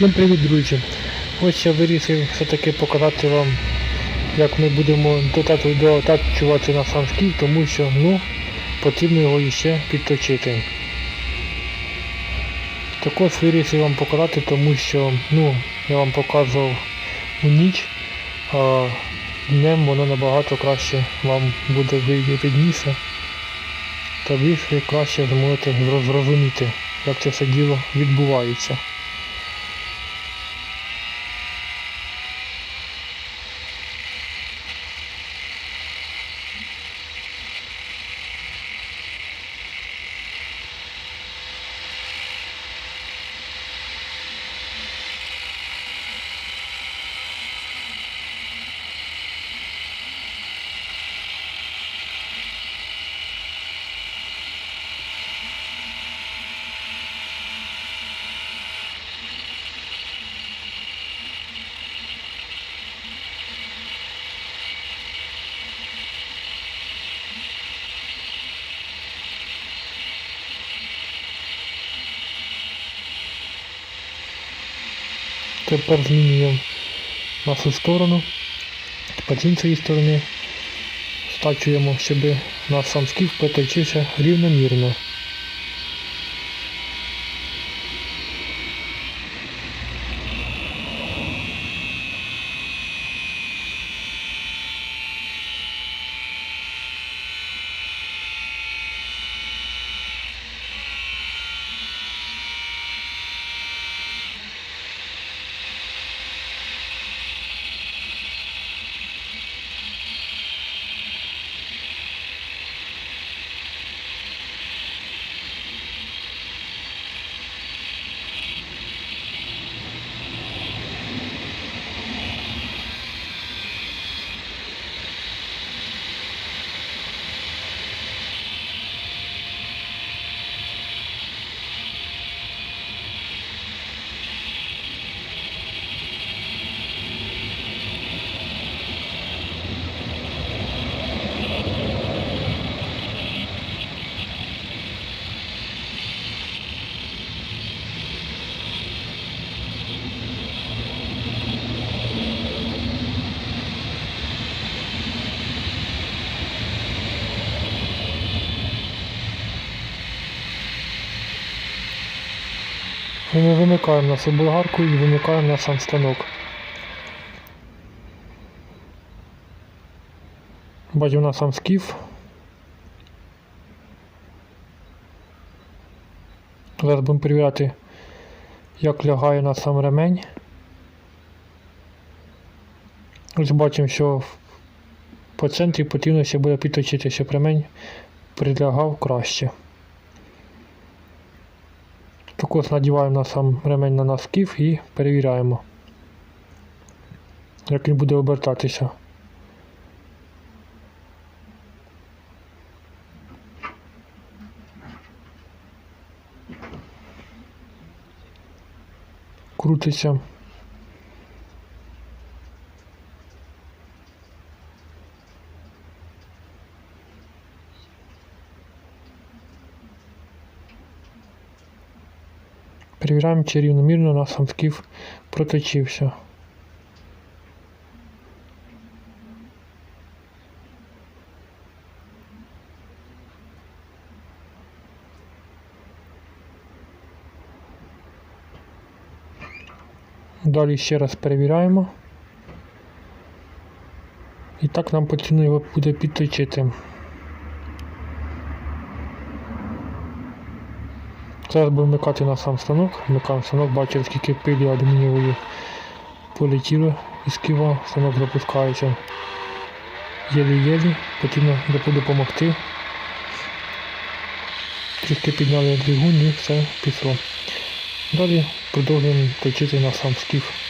Всім привіт, друзі! Ось я вирішив все-таки показати вам, як ми будемо дотачувати на сам скіф, тому що ну, потрібно його ще підточити. Також вирішив вам показати, тому що ну, я вам показував у ніч, а днем воно набагато краще вам буде ви- видніше. Та ви краще зможете зрозуміти, як це все діло відбувається. Тепер змінюємо нашу сторону. Тепер з іншої сторони стачуємо, щоб наш сам скіф приточився рівномірно. Ми вимикаємо нашу болгарку і вимикаємо наш сам станок. Бачимо на сам скіф. Зараз будемо перевіряти, як лягає на сам ремень. Ось бачимо, що по центрі потрібно ще буде підточити, щоб ремень прилягав краще. Також надіваємо на сам ремень на насків і перевіряємо, як він буде обертатися. Крутиться. Перевіряємо, чи рівномірно наш сам скіф проточився. Далі ще раз перевіряємо. І так нам потрібно його буде підточити. Зараз будемо вмикати на сам станок. Вмикаємо станок, бачимо скільки пилі алюмінієвої полетіло із ківа, Станок запускається єлі-єлі, потрібно допомогти. Трішки підняли двигун і все пішло. Далі продовжуємо точити на сам скіф.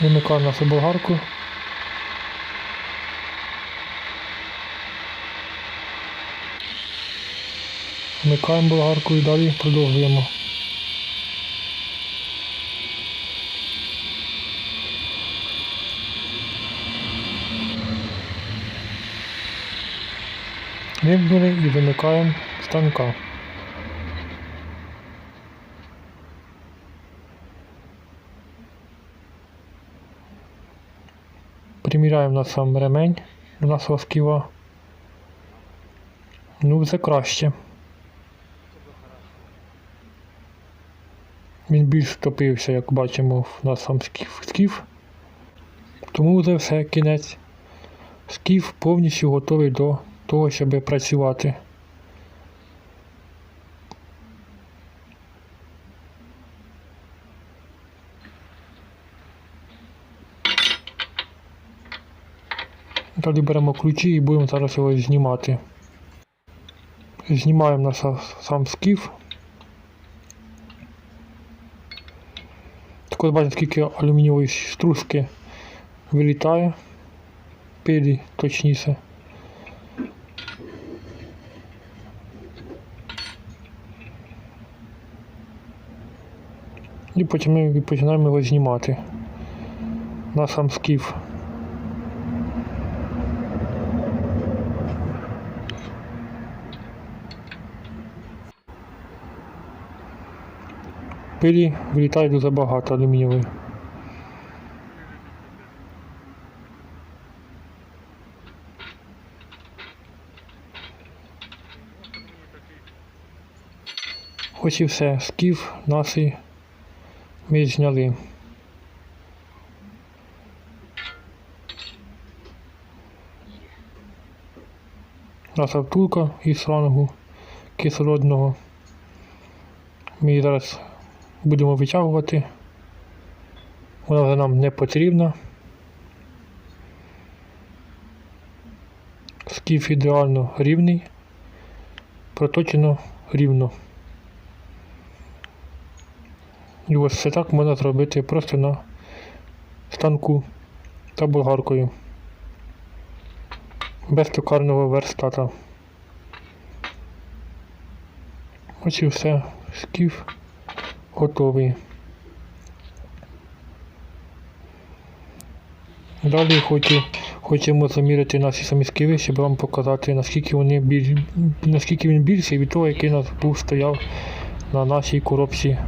Вимикаємо нашу болгарку. Вмикаємо болгарку і далі продовжуємо. Вимкнули і вимикаємо станка. Приміряємо на сам ремень у нас сківа. Ну, вже краще. Він більш втопився, як бачимо, в нас сам скіф. скіф. Тому вже все, кінець. Скіф повністю готовий до того, щоб працювати. Далі беремо ключі і будемо зараз його знімати. Знімаємо наш сам скіф. Так от бачите, скільки алюмінієвої стружки вилітає. Пилі, точніше. І потім ми починаємо його знімати на сам скіф. Пилі вилітає дуже багато алюмінієвої. Ось і все, скіф наші ми зняли. Наша втулка із шлангу кислородного. Ми зараз будемо витягувати. Вона вже нам не потрібна. Скіф ідеально рівний, проточено рівно. І ось все так можна зробити просто на станку та болгаркою. Без токарного верстата. Ось і все. Скіф готовий. Далі хочу, хочемо заміряти наші самі скиви, щоб вам показати, наскільки вони біль, наскільки він більший від того, який у нас був стояв на нашій коробці.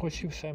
Ось і все.